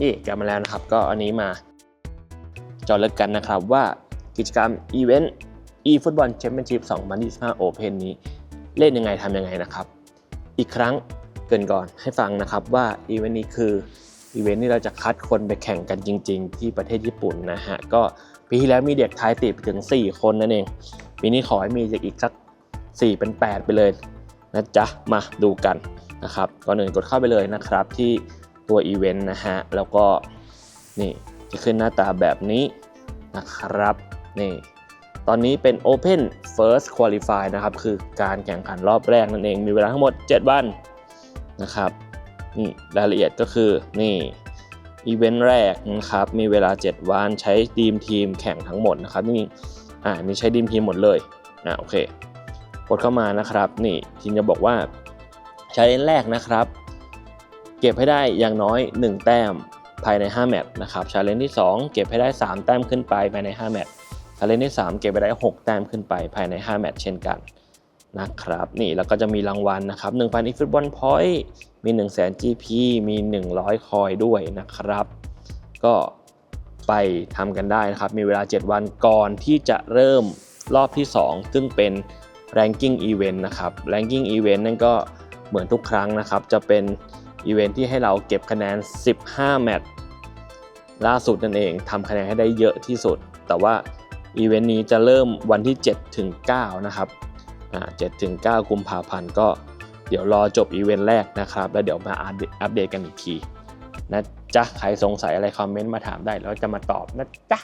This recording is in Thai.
นี่กลับมาแล้วนะครับ ก็อันนี้มาเจอเลิกกันนะครับว่ากิจกรรมอีเวนต์ eFootball Championship 2025 Open นี้เล่นยังไงทำยังไงนะครับ อีกครั้งเกินก่อนให้ฟังนะครับว่าอีเวนต์นี้คืออีเวนต์ที่เราจะคัดคนไปแข่งกันจริง ๆ ที่ประเทศญี่ปุ่นนะฮะก็ปีที่แล้วมีเด็กไทยติดถึง 4 คนนั่นเองปีนี้ขอให้มีอีกสัก 4 เป็น 8 ไปเลยนะจ๊ะมาดูกันนะครับก่อนอื่นกดเข้าไปเลยนะครับที่ ตัวอีเวนต์นะฮะ แล้วก็นี่จะขึ้นหน้าตาแบบนี้นะครับนี่ตอนนี้เป็น Open First Qualify นะครับ คือการแข่งขันรอบแรกนั่นเองมีเวลาทั้งหมด 7 วันนะครับนี่รายละเอียดก็คือนี่อีเวนต์แรกนะครับ มีเวลา 7 วันใช้ดีมทีมแข่งทั้งหมดนะครับนี่อ่านี่ใช้ดีมทีมหมดเลยอ่าโอเคกดเข้ามานะครับ นี่ทีมจะบอกว่าชาเลนจ์แรกนะครับ เก็บให้ได้อย่างน้อย 1 แต้มภายใน 5 แมตช์นะครับชาเลนจ์ที่ 2 เก็บให้ได้ 3 แต้มขึ้นไปภายใน 5 แมตช์ชาเลนจ์ที่ 3 เก็บไปได้ 6 แต้มขึ้นไปภายใน 5 แมตช์เช่นกันนะครับนี่แล้วก็จะมีรางวัลนะครับ1,000อีฟุตบอลพอยต์มี1 0 0 0 0 0 GP มี 100 คอยด้วยนะครับ ก็ไปทำกันได้นะครับ มีเวลา 7 วันก่อนที่จะเริ่มรอบที่ 2 ซึ่งเป็น ranking event นะครับ ranking event นั่นก็เหมือนทุกครั้งนะครับ จะเป็น อีเวนท์ที่ให้เราเก็บคะแนน 15 แมตช์ล่าสุดนั่นเองทำคะแนนให้ได้เยอะที่สุด แต่ว่าอีเวนต์นี้จะเริ่มวันที่7ถึง9นะครับอ่า7ถึง9กุมภาพันธ์ก็เดี๋ยวรอจบอีเวนต์แรกนะครับ แล้วเดี๋ยวมาอัปเดตอัปเดตกันอีกทีนะจ๊ะใครสงสัยอะไรคอมเมนต์มาถามได้แล้วจะมาตอบนะจ๊ะ